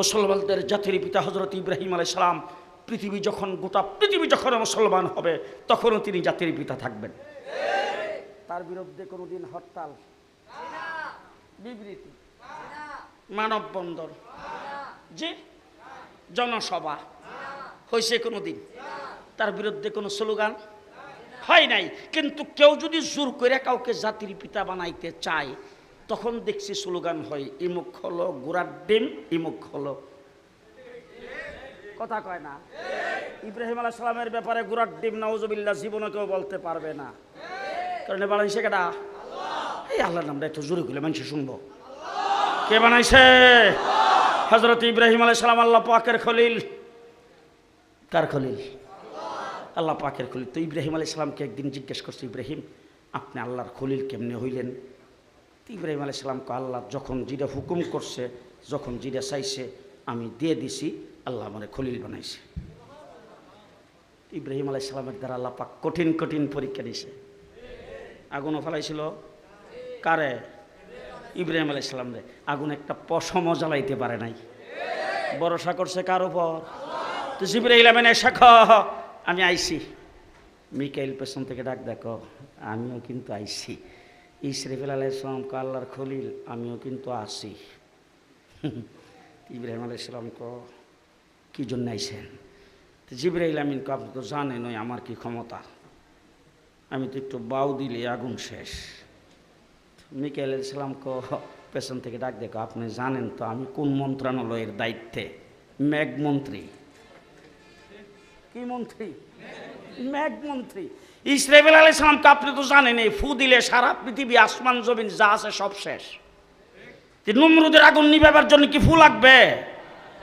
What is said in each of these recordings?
মুসলমানদের জাতির পিতা হজরত ইব্রাহিম আলাই সালাম পৃথিবী যখন, গোটা পৃথিবী যখন মুসলমান হবে, তখনও তিনি জাতির পিতা থাকবেন। তার বিরুদ্ধে কোনোদিন হরতাল, বিবৃতি, মানববন্ধন যে জনসভা হয়েছে কোনোদিন। তার বিরুদ্ধে কোনো স্লোগান হয় নাই। কিন্তু কেউ যদি জোর করে কাউকে জাতির পিতা বানাইতে চায় তখন দেখছি স্লোগান হয় ইমুখ হলো গোড়ার ডিম ইমুখ হলো কথা কয় না? ইব্রাহিম আলাহ সালামের ব্যাপারে গোড়ার ডিম নওজবিল্লা জীবনে কেউ বলতে পারবে না। কারণ বানাইছে কেটা এই আল্লাহর নামটা একটু জোরে করলে মানুষ শুনব। কে বানাইছে? হজরত ইব্রাহিম আলাই সালাম, আল্লাহ পাকের খলিল। কার খলিল? আল্লাহ পাকের খলিল। তো ইব্রাহিম আলাই সালামকে একদিন জিজ্ঞেস করছে, ইব্রাহিম, আপনি আল্লাহর খলিল কেমনে হইলেন? ইব্রাহিম আলাই সালামকে আল্লাহ যখন যেটা হুকুম করছে, যখন যেটা চাইছে, আমি দিয়ে দিছি, আল্লাহ আমার খলিল বানাইছে। ইব্রাহিম আলাই সালামের দ্বারা আল্লাহ পাক কঠিন কঠিন পরীক্ষা দিছে। আগুনও ফেলাইছিল। কারে? ইব্রাহিম আলাই সালাম রে। আগুন একটা পশমও জ্বালাইতে পারে নাই। ভরসা করছে কার উপর? তো জিব্রাহিল আমিন এসে খ আমি আইছি। মিকাইল পেছন থেকে ডাক দেখো, আমিও কিন্তু আইছি। ইসরিফিল আলাইসালাম ক আল্লাহর খলিল, আমিও কিন্তু আসি ইব্রাহিম আলাইসালাম ক কি জন্য আইছেন? তো জিব্রাহিল আমিন ক আপনি তো জানেন, ওই আমার কি ক্ষমতা? আমি তো একটু বাউ দিলে আগুন শেষ। মিকাইল ইসলামকে পেছন থেকে ডাক দেখো, আপনি জানেন তো আমি কোন মন্ত্রণালয়ের দায়িত্বে? ম্যাগ মন্ত্রী। কি মন্ত্রী? ম্যাগ মন্ত্রী। ইসরাইল আলাই সালামকে আপনি তো জানেন এই ফু দিলে সারা পৃথিবী, আসমান, জমিন যা আছে সব শেষ। নমরুদের আগুন নিভাবার জন্য কি ফু লাগবে?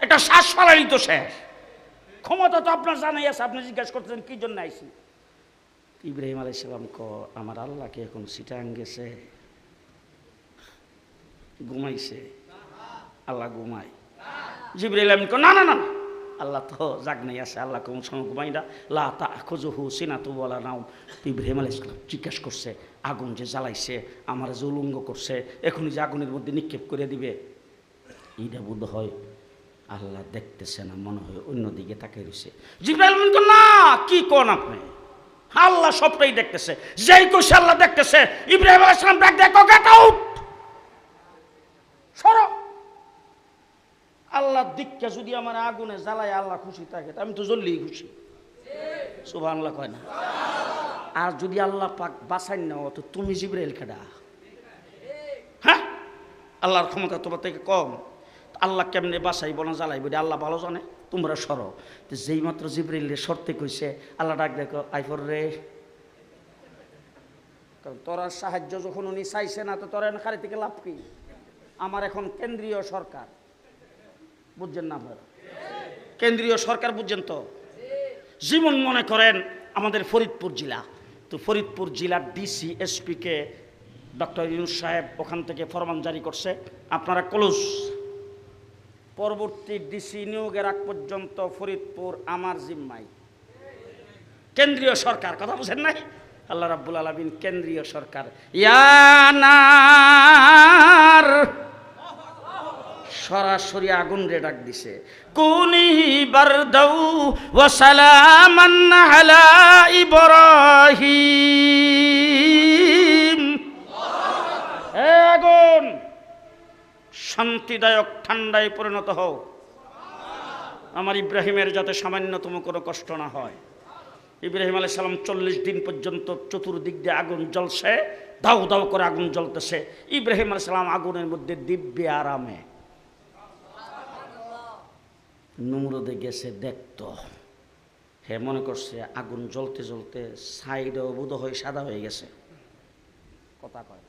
এটা শ্বাস ফালাইলি তো শেষ। ক্ষমতা তো আপনার জানাই আছে, আপনি জিজ্ঞাসা করতেছেন, কি জন্য আইসি ইব্রাহিম আলাই সালাম ক আমার আল্লাহকে এখন সিটাং গেছে, ঘুমাইছে। আল্লাহ ঘুমাই জিবরাইল আমিন ক না না না। আল্লাহ তো জাগনাই আছে, আল্লাহ কোন না। লা তা খোঁজহু সিনা তো বলা নাও ইব্রাহিম আলাই ইসলাম জিজ্ঞাসা করছে, আগুন যে জ্বালাইছে, আমার যে উলঙ্গ করছে, এখনই যে আগুনের মধ্যে নিক্ষেপ করে দিবে। এইটা বোধ হয় আল্লাহ দেখতেছে না, মনে হয় অন্যদিকে তাকে রয়েছে। আমিন ক না, কি কোন আপনি? আল্লাহ সবটাই দেখতেছে। যেই কোষে আল্লাহ দেখতেছে। ইব্রাহিম আলাইহিস সালাম ডাক দেখো গেট আউট সরো আল্লাহ দিককে যদি আমার আগুনে জ্বালায় আল্লাহ খুশি থাকে আমি তো জ্বললেই খুশি। সুবাহ আল্লাহ কয় না? আর যদি আল্লাহ পাক বাসাই নাও তো তুমি জিব্রাইল খেডা হ্যাঁ? আল্লাহর ক্ষমতা তোমার থেকে কম। আল্লাহ কেমনে বাসাইব না এটা আল্লাহ ভালো জানে, তোমরা সরো। তো যেই মাত্র জিব্রাইল সরতে কইছে, আল্লাহ ডাক দেখো আইফর রে। তোরা সাহায্য যখন উনি চাইছে না, তো তোরা খালি থেকে লাভ কি? আমার এখন কেন্দ্রীয় সরকার। বুঝছেন না আপনারা? কেন্দ্রীয় সরকার বুঝছেন তো? জীবন মনে করেন আমাদের ফরিদপুর জেলা। তো ফরিদপুর জেলার ডিসি এসপিকে ডক্টর ইউনুস সাহেব ওখান থেকে ফরমান জারি করছে। আপনারা ক্লোজ পরবর্তী ডিসি নিয়োগের আগ পর্যন্ত ফরিদপুর আমার জিম্মাই কেন্দ্রীয় সরকার, কথা বুঝেন নাই? আল্লাহ রাব্বুল আলমিন কেন্দ্রীয় সরকার। ইয়ানার সরাসরি আগুন রে ডাক দিছে। কুনি বারদাউ ওয়া সালামান আগুন! শান্তিদায়ক ঠান্ডায় পরিণত হও। আমার ইব্রাহিমের যাতে সামান্যতম কোনো কষ্ট না হয়। ইব্রাহিম আলাই সালাম চল্লিশ দিন পর্যন্ত চতুর্দিক দিয়ে আগুন জ্বলছে, দাউ দাউ করে আগুন জ্বলতেছে। ইব্রাহিম আলাই সালাম আগুনের মধ্যে দিব্যে আরামে নুমরদে গেছে দেখত। হে মনে করছে আগুন জ্বলতে জ্বলতে সাইডেও বোধ হয়ে সাদা হয়ে গেছে। কথা কয়।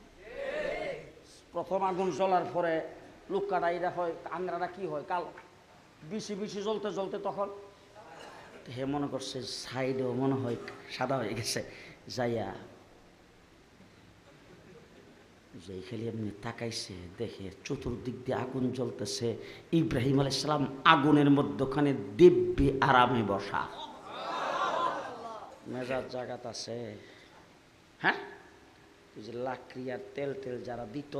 প্রথম আগুন জ্বলার পরে লুকাটা এটা হয় আংরাটা কি হয়? কালো বেশি বেশি জ্বলতে জ্বলতে তখন? হে মনে করছে সাইডেও মনে হয় সাদা হয়ে গেছে। যাইয়া যেই খালি এমনি তাকাইছে দেখে চতুর্দিক দিয়ে আগুন জ্বলতেছে। ইব্রাহিম আলাইসালাম আগুনের মধ্যখানে দিব্যি আরামে বসা। মেজার জাগাত আছে। হ্যাঁ? এই যে লাকড়ি আর তেল তেল যারা দিত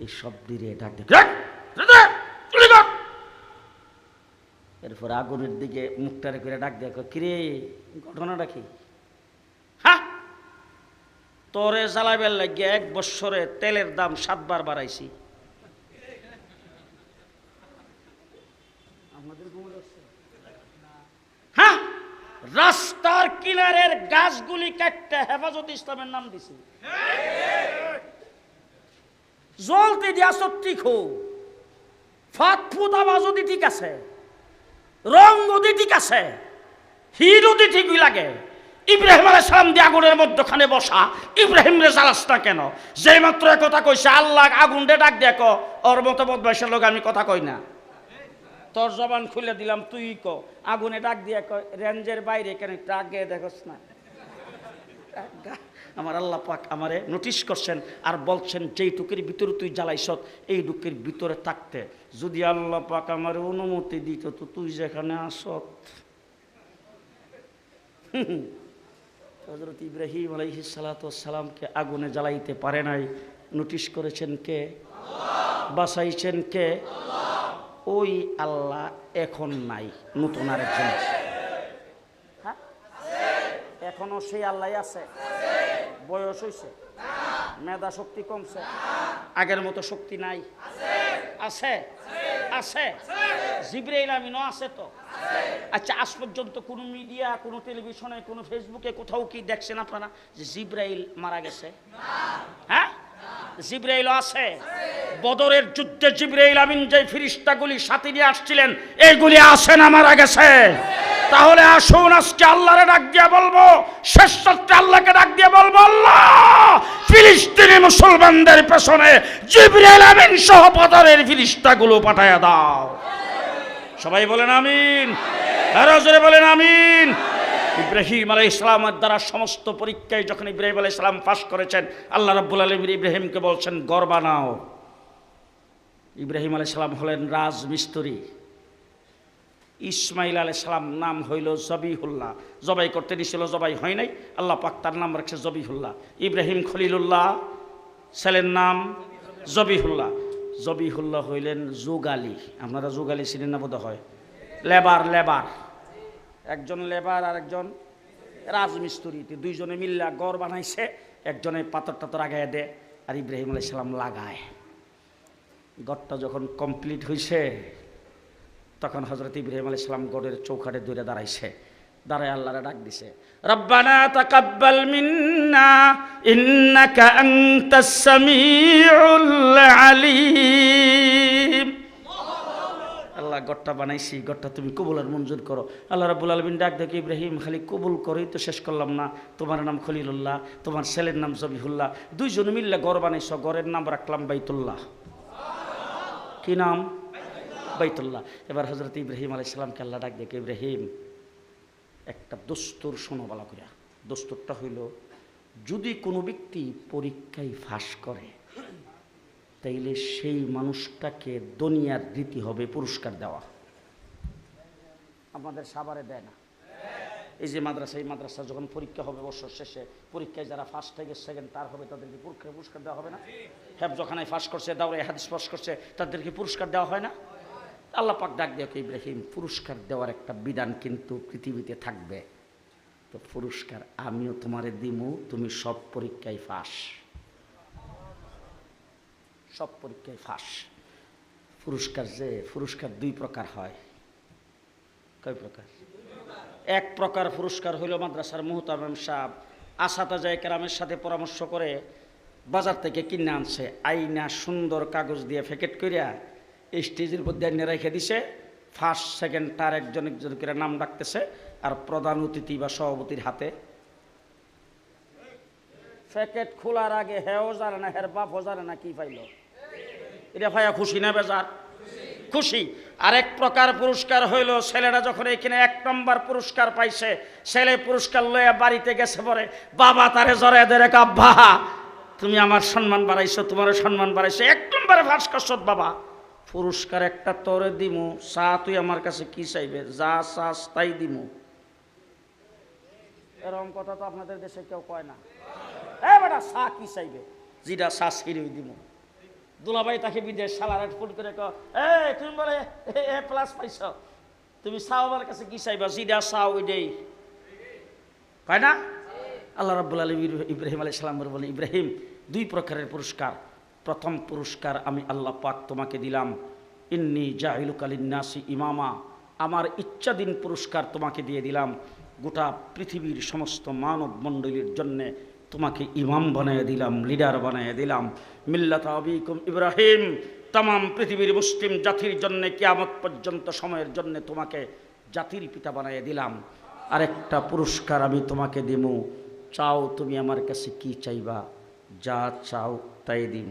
এই সব দিয়ে ডাক এরপর আগুনের দিকে মুখটারে করে ডাক দেখো কিরে ঘটনাটা কি? তোরে জ্বালাইবার লাগিয়ে এক বৎসরে তেলের দাম সাতবার বাড়াইছি। হ্যাঁ? রাস্তার কিনারের গাছগুলি কাটতে হেফাজত ইসলামের নাম দিছি। জলতে দিয়া সত্যি খো ফাত ফুত আওয়াজ যদি ঠিক আছে। রং যদি ঠিক আছে। হির যদি ঠিকই লাগে। ইব্রাহিম সালাম দিয়ে আগুনের মধ্যখানে বসা। ইব্রাহিম রে জ্বালাস না কেন? যে মাত্র কথা কইছে, আল্লাহ আগুন দে ডাক দেখো ওর মতো বদমাইশের লোক আমি কথা কই না। তোর জবান খুলে দিলাম, তুই ক। আগুনে ডাক দিয়ে ক রেঞ্জের বাইরে কেন একটু আগে দেখোস না? আমার আল্লাহ পাক আমারে নোটিশ করছেন আর বলছেন, যেই টুকের ভিতরে তুই জ্বালাইছ এই ডুকের ভিতরে থাকতে। যদি আল্লাহ পাক আমার অনুমতি দিত, তো তুই যেখানে আসত। হজরত ইব্রাহিম আলাইহি সালাতামকে আগুনে জ্বালাইতে পারে নাই। নোটিশ করেছেন কে? বাসাইছেন কে? ওই আল্লাহ এখন নাই, নতুন আরেকজন। হ্যাঁ? এখনও সেই আল্লাহ আছে। বয়স হয়েছে মেধা শক্তি কমছে। আগের মতো শক্তি নাই। আছে। আছে। জিব্রাইল আমিনও আছে তো। আচ্ছা আজ পর্যন্ত কোনো মিডিয়া, কোনো টেলিভিশনে, কোনো ফেসবুকে কোথাও কি দেখছেন আপনারা? যে জিব্রাইল মারা গেছে। হ্যাঁ? জিব্রাইল আছে। বদরের যুদ্ধে জিব্রাইল আমিন যে ফিরিস্তাগুলি সাথে নিয়ে আসছিলেন এইগুলি আছে না মারা গেছে? তাহলে আসুন, আজকে আল্লাহরে ডাক দিয়ে বলব, শেষ সত্যি আল্লাহকে ডাক দিয়ে বলব, আল্লাহ, ফিলিস্তিনি মুসলমানদের পেছনে জিব্রাইল আমিন সহ বদরের ফিরিস্তাগুলো পাঠায়া দাও। সবাই বলেন আমিন। জোরে বলেন, আমিন। ইব্রাহিম আলাই ইসলামের দ্বারা সমস্ত পরীক্ষায় যখন ইব্রাহিম আলাই ইসলাম পাশ করেছেন, আল্লাহ রাব্বুল আলম ইব্রাহিমকে বলছেন গড় বানাও। ইব্রাহিম আলাই সালাম হলেন রাজমিস্ত্রি। ইসমাইল আলাই সালাম নাম হইল জবিহুল্লাহ। জবাই করতে দিছিল, জবাই হয় নাই। আল্লাহ পাক তার নাম রাখছে জবিহুল্লাহ। ইব্রাহিম খলিলুল্লাহ, ছেলের নাম জবিহুল্লাহ। জবিহুল্লাহ হইলেন যোগালী। আপনারা যোগালী চিনেন না বোধ হয় লেবার লেবার। একজন লেবার আর একজন রাজমিস্ত্রি দুইজনে মিল্লা গড় বানাইছে, একজনে পাথর টাতর আগায় দেয় আর ইব্রাহিম আলাই সালাম লাগায়। গড়টা যখন কমপ্লিট হয়েছে তখন হজরত ইব্রাহিম আলাই সালাম গড়ের চৌখাটে দূরে দাঁড়াইছে। দাঁড়ায় আল্লাহরে ডাক দিছে, রব্বানা তাকাব্বাল মিন্না, ইন্নাকা আনতাস সামিউল আলিম। আল্লাহ গড়টা বানাইছি গড়টা তুমি কবুল আর মঞ্জুর করো। আল্লাহ রাবুল আলমিন ডাক দেখে ইব্রাহিম খালি কবুল করেই তো শেষ করলাম না। তোমার নাম খলিলুল্লাহ, তোমার ছেলের নাম জবিহুল্লাহ। দুইজন মিললে গড় বানাইছ গড়ের নাম রাখলাম বাইতুল্লাহ। কি নাম? বাইতুল্লাহ। এবার হজরত ইব্রাহিম আলাইসালামকে আল্লাহ ডাক দেখে, ইব্রাহিম, একটা দস্তুর শোনো বলা করিয়া দস্তুরটা হইল, যদি কোনো ব্যক্তি পরীক্ষায় ফাঁস করে তাইলে সেই মানুষটাকে দুনিয়ার রীতি হবে পুরস্কার দেওয়া। আমাদের সাবারে দেয় না। এই যে মাদ্রাসা, এই মাদ্রাসা যখন পরীক্ষা হবে বছর শেষে, পরীক্ষায় যারা ফার্স্ট থেকে সেকেন্ড তার হবে, তাদেরকে পুরস্কার পুরস্কার দেওয়া হবে না। হ্যাঁ যখন ফাঁস করছে দাওরাই হাদিস পাস করছে, তাদেরকে পুরস্কার দেওয়া হয় না। আল্লাহ পাক ডাক দেওয়া ইব্রাহিম, পুরস্কার দেওয়ার একটা বিধান কিন্তু পৃথিবীতে থাকবে। তো পুরস্কার আমিও তোমারে দিমু, তুমি সব পরীক্ষায় ফাঁস সব পরীক্ষায় ফাঁস। পুরস্কার যে, পুরস্কার দুই প্রকার হয়। কয় প্রকার? এক প্রকার পুরস্কার হইল মাদ্রাসার মুহতামিম সাহেব আসাতা যায় কেরামের সাথে পরামর্শ করে বাজার থেকে কিনে আনছে। আইনা সুন্দর কাগজ দিয়ে প্যাকেট করিয়া স্টেজের মধ্যে আইনে রেখে দিছে। ফার্স্ট, সেকেন্ড, তার একজন একজন করে নাম ডাকতেছে আর প্রধান অতিথি বা সভাপতির হাতে। প্যাকেট খোলার আগে হেও জানে না, হের বাপও জানে না কি পাইল। এটা ভাইয়া খুশি না বেজার? খুশি। আরেক প্রকার পুরস্কার হইল, ছেলেরা যখন এখানে এক নম্বর পুরস্কার পাইছে, ছেলে পুরস্কার লইয়া বাড়িতে গেছে পরে, বাবা, তারে জরে দেরে কাব্বা তুমি আমার সম্মান বাড়াইছো, তোমারও সম্মান বাড়াইছো। এক নম্বরে ফাঁস করছ, বাবা, পুরস্কার একটা তোরে দিমু, চা তুই আমার কাছে কি চাইবে? যা চাস তাই দিমু। এরকম কথা তো আপনাদের দেশে কেউ কয় না। এ বেটা, চা কি চাইবে? যেটা চা ছিঁড়েই দিমু। দুলাভাই তাকে বিদেশ সালার ফোন করে কো এ তুমি বলে, এ প্লাস পাইছ। তুমি চাও আমার কাছে কি চাইবা? জিরা চাও ওইটাই। কয় না? আল্লাহ রাব্বুল আলম ইব্রাহিম আলাই সালামের বলে, ইব্রাহিম, দুই প্রকারের পুরস্কার। প্রথম পুরস্কার আমি আল্লাহ পাক তোমাকে দিলাম। ইন্নি জাহিলুক আলিন্নাসি ইমামা। আমার ইচ্ছাধীন পুরস্কার তোমাকে দিয়ে দিলাম। গোটা পৃথিবীর সমস্ত মানব মণ্ডলীর জন্যে তোমাকে ইমাম বানিয়ে দিলাম, লিডার বানিয়ে দিলাম। মিল্লাত আবিকুম ইব্রাহিম তাম পৃথিবীর মুসলিম জাতির জন্য, কিয়ামত পর্যন্ত সময়ের জন্য তোমাকে জাতির পিতা বানিয়ে দিলাম। আরেকটা পুরস্কার আমি তোমাকে দিব চাও তুমি আমার কাছে কি চাইবা? যা চাও তাই দিব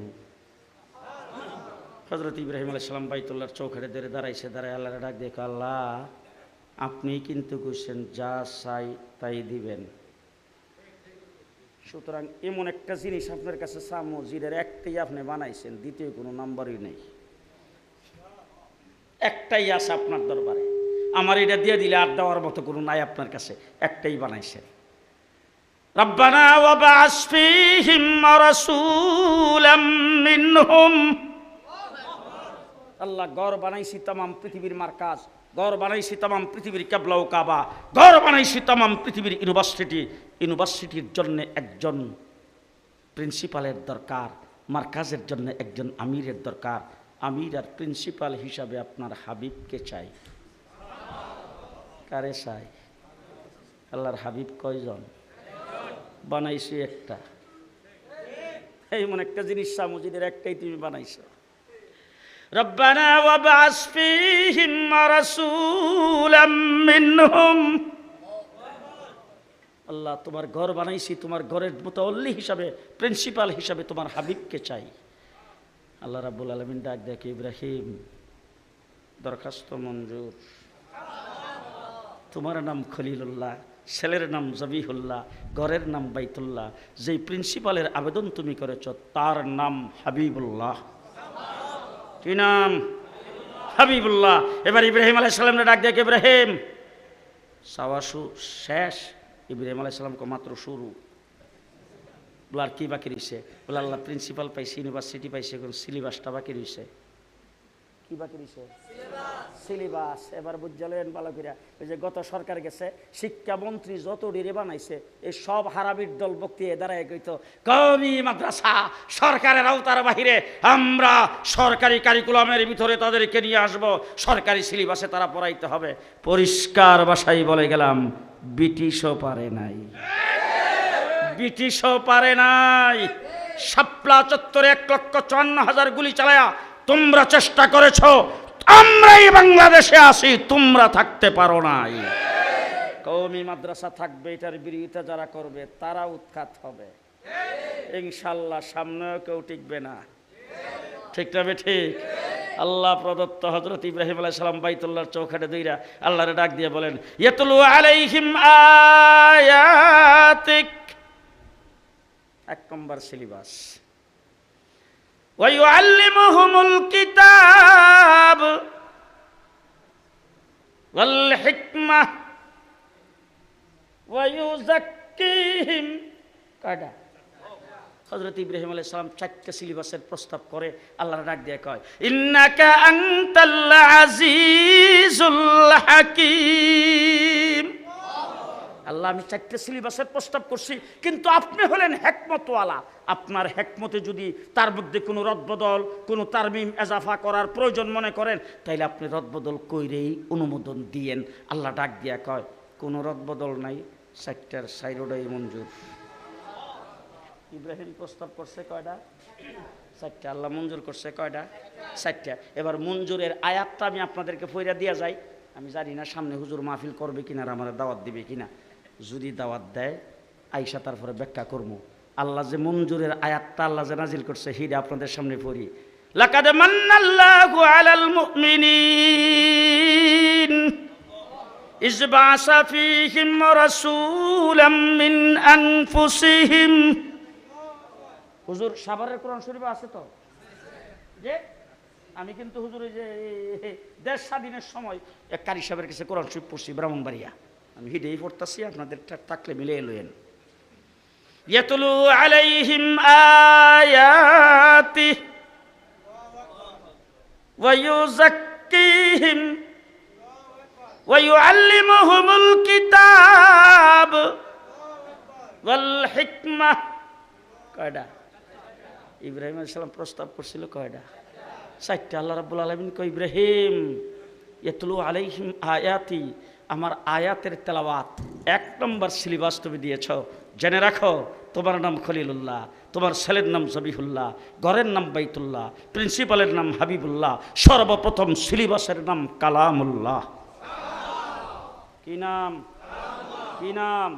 হজরত ইব্রাহিম আলাইসালাম বাইতুল্লাহর চৌখাটে ধরে দাঁড়াইছে দাঁড়ায় আল্লাহ ডাক দেখো আল্লাহ আপনি কিন্তু কইছেন যা চাই তাই দিবেন। সুতরাং এমন একটা জিনিস আপনার কাছে সামো জিরের একটাই আপনি বানাইছেন, দ্বিতীয় কোনো নাম্বারই নেই। একটাই আছে আপনার দরবারে। আমার এটা দিয়ে দিলে আর দেওয়ার মতো কোনো নাই আপনার কাছে, একটাই বানাইছেন। আল্লাহ গড় বানাইছি তামাম পৃথিবীর মার্কাজ। গড় বানাইছি তামাম পৃথিবীর কেবলা ও কাবা। গড় বানাইছি তামাম পৃথিবীর ইউনিভার্সিটি। ইউনিভার্সিটির জন্য একজন প্রিন্সিপালের দরকার, মার্কাজের জন্য একজন আমিরের দরকার। আমির আর প্রিন্সিপাল হিসাবে আপনার হাবিবকে চাই। কারে চাই? আল্লাহর হাবিব কয়জন? বানাইছি একটা। এই মনে একটা জিনিস সামুজিদের একটাই তুমি বানাইছো। ربنا وابعث فيهم رسولا منهم আল্লাহ তোমার ঘর বানাইছি তোমার ঘরের মোতাল্লি হিসাবে প্রিন্সিপাল হিসাবে তোমার হাবিবকে চাই আল্লাহ রাব্বুল আলমিন ডাক দেখে ইব্রাহিম দরখাস্ত মঞ্জুর তোমার নাম খলিলুল্লাহ ছেলের নাম জবিহুল্লাহ ঘরের নাম বাইতুল্লাহ যেই প্রিন্সিপালের আবেদন তুমি করেছ তার নাম হাবিবুল্লাহ কি নাম? হাবিবুল্লাহ। এবার ইব্রাহিম আলাইসাল্লামের ডাক দেখ ইব্রাহিম। সাওয়াসু শেষ। ইব্রাহিম আলাইসাল্লামকে মাত্র শুরু। বলে আর কি বাকি রয়েছে বলে আল্লাহ প্রিন্সিপাল পাইছে, ইউনিভার্সিটি পাইছে, এখন সিলেবাসটা বাকি রয়েছে কি বাকি রয়েছে সিলেবাস এবার বুঝলেন ভালো করে ওই যে গত সরকার গেছে, শিক্ষামন্ত্রী যত ডিরে বানাইছে, এই সব হারাবির দল বক্তিয়া দাঁড়ায় কইতো কমি মাদ্রাসা, সরকারের আওতার বাহিরে আমরা সরকারি কারিকুলামের ভিতরে তাদেরকে নিয়ে আসব। সরকারি সিলেবাসে তারা পড়াইতে হবে। পরিষ্কার বাসাই বলে গেলাম, ব্রিটিশও পারে নাই। ব্রিটিশও পারে নাই। শাপলা চত্বরে এক লক্ষ চুয়ান্ন হাজার গুলি চালায়া তোমরা চেষ্টা করেছ, আমরাই বাংলাদেশে আসি তোমরা থাকতে পারো নাই। কৌমি মাদ্রাসা থাকবে, এটার বিরোধিতা যারা করবে, তারা উৎখাত হবে। ইনশাল্লাহ সামনেও কেউ টিকবে না। ঠিক না ঠিক? আল্লাহ প্রদত্ত হজরত ইব্রাহিম আলাইহিস সালাম বাইতুল্লাহর চৌখাটে দুইরা আল্লাহরে ডাক দিয়ে বলেন, ইয়াতুলু আলাইহিম আয়াতিক। এক নম্বর সিলেবাস। ويعلمهم الكتاب والحكمة ويزكيهم কাটা হজরত ইব্রাহিম আলাইহিস সালাম চারটা সিলেবাসের প্রস্তাব করে আল্লাহর ডাক দিয়ে কয় ইন্নাকা আনতাল আজিজুল হাকিম আল্লাহ, আমি চারটে সিলেবাসের প্রস্তাব করছি, কিন্তু আপনি হলেন হেকমতওয়ালা। আপনার হেকমতে যদি তার মধ্যে কোনো রদবদল, কোনো তারমিম এজাফা করার প্রয়োজন মনে করেন, তাইলে আপনি রদবদল কইরেই অনুমোদন দিয়েন। আল্লাহ ডাক দিয়া কয়, কোনো রদবদল নাই, চারটার সাইরোডাই মঞ্জুর। ইব্রাহিম প্রস্তাব করছে কয়টা? চারটা। আল্লাহ মঞ্জুর করছে কয়টা? চারটা। এবার মঞ্জুরের আয়াতটা আমি আপনাদেরকে ফইরা দিয়া যাই। আমি জানি না সামনে হুজুর মাহফিল করবে কিনা আর আমার দাওয়াত দিবে কিনা। যদি দাওয়াত দেয় আইসা তারপরে ব্যাখ্যা করবো আল্লাহ যে মঞ্জুরের আয়াতটা আল্লাহ যে নাজিল করছে হিরে আপনাদের সামনে পড়ি লাকাদ মান্নাল্লাহু আলাল মুমিনিন إذ بعث فيهم رسولا من أنفسهم হুজুর সাভারের কোরআন শরীফ আছে তো যে আমি কিন্তু হুজুর ওই যে দেশ স্বাধীনের সময় এক কারি সাহেবের কাছে কোরআন শরীফ পড়ছি ব্রাহ্মণবাড়িয়া আমি হিডেই পড়তেছি আপনাদের থাকলে মিলে এলোয়েন ইয়াতুলু আলাইহিম আয়াতি ওয়া ইউযাক্কিহিম ويعلمهم الكتاب والحكمة কয়টা ইব্রাহিম আলাইসালাম প্রস্তাব করছিল কয়টা চারটা আল্লাহ রাব্বুল আলমিন কয় ইব্রাহিম এতলু আলাইহিম আয়াতি আমার আয়াতের তেলাওয়াত। এক নম্বর সিলেবাস তুমি দিয়েছ। জেনে রাখো, তোমার নাম খলিলুল্লাহ, তোমার ছেলের নাম জবিহুল্লাহ, ঘরের নাম বাইতুল্লাহ, প্রিন্সিপালের নাম হাবিবুল্লাহ, সর্বপ্রথম সিলেবাসের নাম কালামুল্লাহ। কি নাম? কি নাম?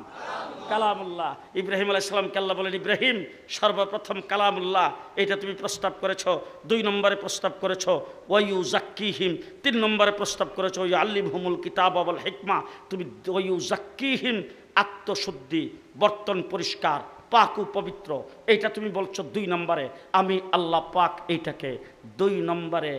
কালামুল্লাহ। ইব্রাহিম আলাইসালামকে আল্লাহ বলেন, ইব্রাহিম, সর্বপ্রথম কালামুল্লাহ, এটা তুমি প্রস্তাব করেছ। দুই নম্বরে প্রস্তাব করেছ ওয়ু জাক্কিহিম তিন নম্বরে প্রস্তাব করেছ ওই আল্লিম হুমুল কিতাব আবল হিকমা। তুমি ওয়ু জাক্কিহিম আত্মশুদ্ধি, বর্তন পরিষ্কার, পাক পবিত্র। এইটা তুমি বলছো দুই নম্বরে। আমি আল্লাহ পাক এইটাকে দুই নম্বরে,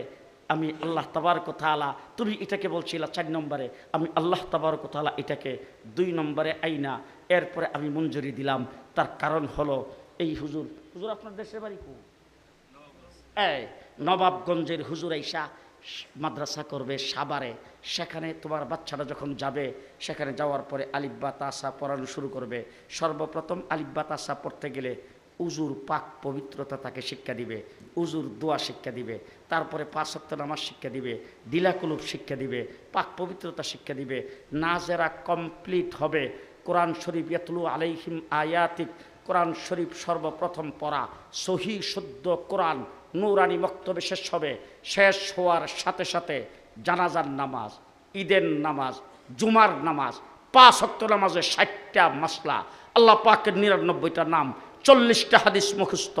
আমি আল্লাহ তাবার আলা তুমি এটাকে বলছিলা চার নম্বরে। আমি আল্লাহ তাবার আলা এটাকে দুই নম্বরে আইনা। এরপরে আমি মঞ্জুরি দিলাম। তার কারণ হলো, এই হুজুর হুজুর আপনার দেশের বাড়ি কো? এই নবাবগঞ্জের হুজুর আইসা মাদ্রাসা করবে সাবারে সেখানে তোমার বাচ্চাটা যখন যাবে, সেখানে যাওয়ার পরে আলিব্বা তাসা পড়ানো শুরু করবে। সর্বপ্রথম আলিব্বা তাসা পড়তে গেলে উজুর পাক পবিত্রতা তাকে শিক্ষা দিবে, উজুর দোয়া শিক্ষা দিবে, তারপরে পাঁচক্ত নামাজ শিক্ষা দিবে দিলাকুলুপ শিক্ষা দিবে, পাক পবিত্রতা শিক্ষা দিবে। নাজেরা কমপ্লিট হবে কোরআন শরীফ ইয়াতলু আলাইহিম আয়াতিক, কোরআন শরীফ সর্বপ্রথম পড়া, সহি শুদ্ধ কোরআন নৌরানি বক্তব্য শেষ হবে, শেষ হওয়ার সাথে সাথে জানাজার নামাজ, ঈদের নামাজ, জুমার নামাজ, পাঁচ অক্ত নামাজের ষাটটা মাসলা, আল্লাহ পাকের নিরানব্বইটা নাম, চল্লিশটা হাদিস মুখস্থ,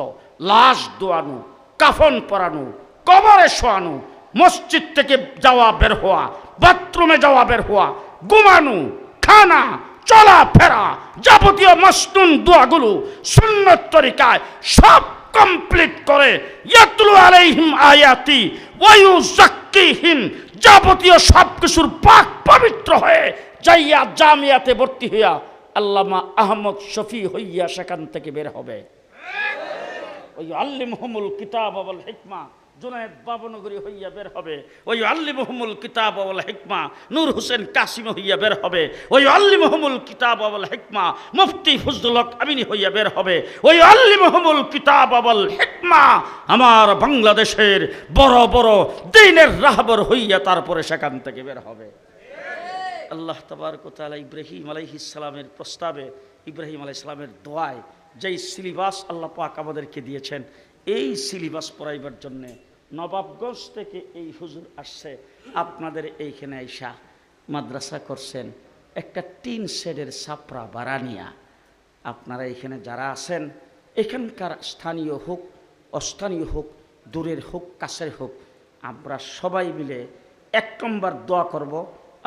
লাশ দোয়ানো, কাফন পরানো, কবরে শোয়ানো, মসজিদ থেকে যাওয়া বের হওয়া, বাথরুমে যাওয়া বের হওয়া, ঘুমানো, খানা চলা ফেরা যাবতীয় মাসনুন দোয়াগুলো সুন্নত তরিকায় সব কমপ্লিট করে ইয়াতলু আলাইহিম আয়াতি ওয়ায়ু জাক্কিহিম যাবতীয় সব কিছুর পাক পবিত্র হয়ে যাইয়া জামিয়াতে ভর্তি হইয়া আল্লামা আহমদ শফি হইয়া সেখান থেকে বের হবে। ওই আল্লিম হুমুল কিতাব আবল হিকমা। জুনায়দ বাবনগরী হইয়া বের হবে। ওই আল্লি মহমুল কিতাব আবল হেকমা, নূর হোসেন কাসিম হইয়া বের হবে। ওই আল্লি মহমুল কিতাব আবল হেকমা, মুফতি ফজলুল হক আমিনী হইয়া বের হবে। ওই আল্লি মহমুল কিতাব আবল হিকমা, আমার বাংলাদেশের বড় বড় দিনের রাহবর হইয়া তারপরে সেখান থেকে বের হবে। আল্লাহ তবরকতালা ইব্রাহিম আলাইহিসালামের প্রস্তাবে, ইব্রাহিম আলাইসালামের দোয়ায় যেই সিলেবাস আল্লাহ পাক আমাদেরকে দিয়েছেন, এই সিলেবাস পড়াইবার জন্যে নবাবগঞ্জ থেকে এই হুজুর আসছে, আপনাদের এইখানে আইসা মাদ্রাসা করছেন। একটা টিন শেডের সাপড়া বারানিয়া আপনারা এখানে যারা আছেন, এখানকার স্থানীয় হোক, অস্থানীয় হোক, দূরের হোক, কাছের হোক, আমরা সবাই মিলে এক নম্বর দোয়া করব,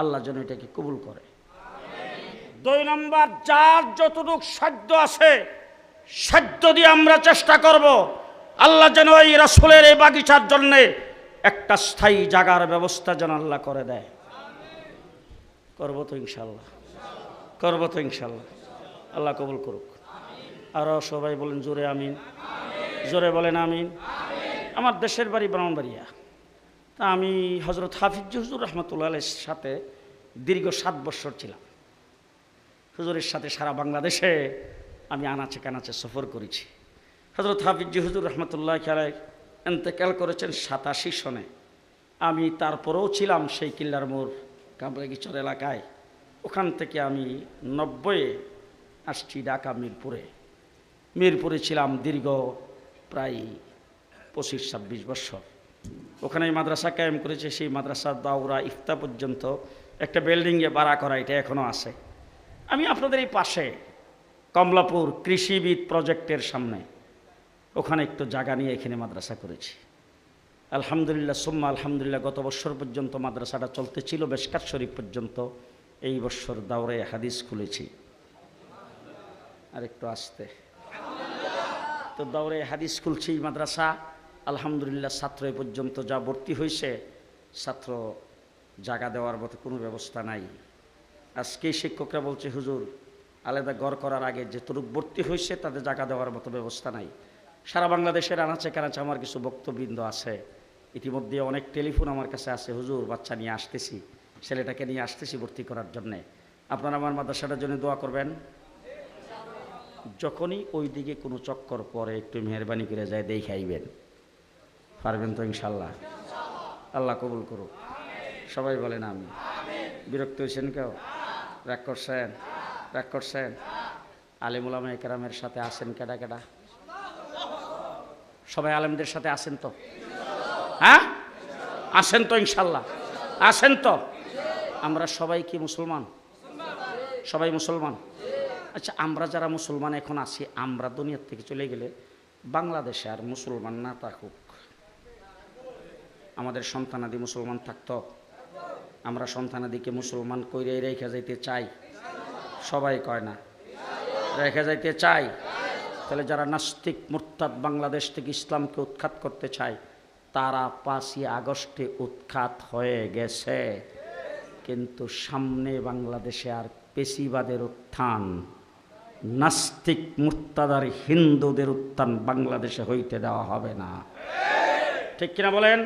আল্লাহ যেন এটাকে কবুল করে। দুই নম্বর, যার যতটুক সাধ্য আছে, সাধ্য দিয়ে আমরা চেষ্টা করব। আল্লাহ যেন এই রাসুলের এই বাগিচার জন্যে একটা স্থায়ী জাগার ব্যবস্থা যেন আল্লাহ করে দেয়। করব তো ইনশাল্লাহ করব তো ইনশাল্লাহ আল্লাহ কবুল করুক। আরও সবাই বলেন জোরে আমিন। জোরে বলেন আমিন। আমার দেশের বাড়ি ব্রাহ্মণবাড়িয়া। তা আমি হজরত হাফিজ হুজুর রহমতুল্লাহ সাথে দীর্ঘ সাত বছর ছিলাম। হুজুরের সাথে সারা বাংলাদেশে আমি আনাচে কানাচে সফর করেছি। হজরত হাফিজ হুজুর রহমতুল্লাহ খেলায় এন্তেকাল করেছেন সাতাশি সনে। আমি তারপরেও ছিলাম সেই কিল্লার মোড় কামরাগিচর এলাকায়। ওখান থেকে আমি নব্বইয়ে আসছি ঢাকা মিরপুরে। মিরপুরে ছিলাম দীর্ঘ প্রায় পঁচিশ ছাব্বিশ বছর। ওখানে মাদ্রাসা কায়েম করেছে, সেই মাদ্রাসা দাউরা ইফতা পর্যন্ত একটা বিল্ডিংয়ে ভাড়া করা, এটা এখনও আছে। আমি আপনাদের এই পাশে কমলাপুর কৃষিবিদ প্রজেক্টের সামনে ওখানে একটু জায়গা নিয়ে এখানে মাদ্রাসা করেছি। আলহামদুলিল্লাহ, সোম্মা আলহামদুলিল্লাহ, গত বছর পর্যন্ত মাদ্রাসাটা চলতে ছিল বেশকার শরীফ পর্যন্ত এই বছর দাওরে হাদিস খুলেছি। আর একটু আসতে। তো দাওরে হাদিস খুলছি মাদ্রাসা। আলহামদুলিল্লাহ, ছাত্র এ পর্যন্ত যা ভর্তি হয়েছে, ছাত্র জায়গা দেওয়ার মতো কোনো ব্যবস্থা নাই। আজকে শিক্ষকরা বলছে, হুজুর, আলাদা গড় করার আগে যে তরুক ভর্তি হয়েছে তাদের জায়গা দেওয়ার মতো ব্যবস্থা নাই। সারা বাংলাদেশের আনাচে কানাচে আমার কিছু বক্তবৃন্দ আছে। ইতিমধ্যে অনেক টেলিফোন আমার কাছে আছে, হুজুর, বাচ্চা নিয়ে আসতেছি, ছেলেটাকে নিয়ে আসতেছি ভর্তি করার জন্যে। আপনারা আমার মাদ্রাসাটার জন্য দোয়া করবেন। যখনই ওই দিকে কোনো চক্কর পরে একটু মেহরবানি করে যায় দেখাইবেন পারবেন তো ইনশাল্লাহ? আল্লাহ কবুল করুক। সবাই বলেন আমি বিরক্ত হয়েছেন কেউ? রাগ করছেন? রাগ করছেন? আলিমুলামা একরামের সাথে আসেন কেডা কেডা? সবাই আলেমদের সাথে আসেন তো? হ্যাঁ? আসেন তো ইনশাল্লাহ। আসেন তো? আমরা সবাই কি মুসলমান? সবাই মুসলমান? আচ্ছা আমরা যারা মুসলমান এখন আছি, আমরা দুনিয়ার থেকে চলে গেলে বাংলাদেশে আর মুসলমান না থাকুক। আমাদের সন্তানাদি মুসলমান থাকতো। আমরা সন্তানাদিকে মুসলমান কইরে রেখে যাইতে চাই। সবাই কয় না? রেখে যাইতে চাই। তাহলে যারা নাস্তিক, মুরতাদ বাংলাদেশ থেকে ইসলামকে উৎখাত করতে চায়, তারা পাঁচই আগস্টে উৎখাত হয়ে গেছে। কিন্তু সামনে বাংলাদেশে আর পেশিবাদের উত্থান, নাস্তিক মুর্তাদার হিন্দুদের উত্থান বাংলাদেশে হইতে দেওয়া হবে না। ঠিক কিনা বলেন?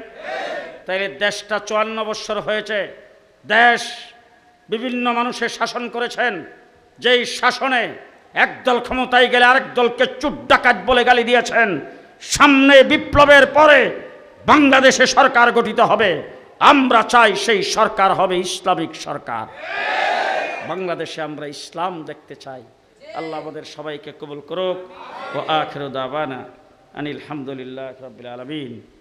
তাইলে দেশটা চুয়ান্ন বৎসর হয়েছে, দেশ বিভিন্ন মানুষের শাসন করেছেন, যেই শাসনে একদল ক্ষমতায় গেলে আরেক দলকে চুট ডাকাত বলে গালি দিয়েছেন। সামনে বিপ্লবের পরে বাংলাদেশে সরকার গঠিত হবে। আমরা চাই সেই সরকার হবে ইসলামিক সরকার। বাংলাদেশে আমরা ইসলাম দেখতে চাই। আল্লাহ আমাদের সবাইকে কবুল করুক। ও আখর দাবানা আনিল হামদুলিল্লাহ রবিল আলমিন।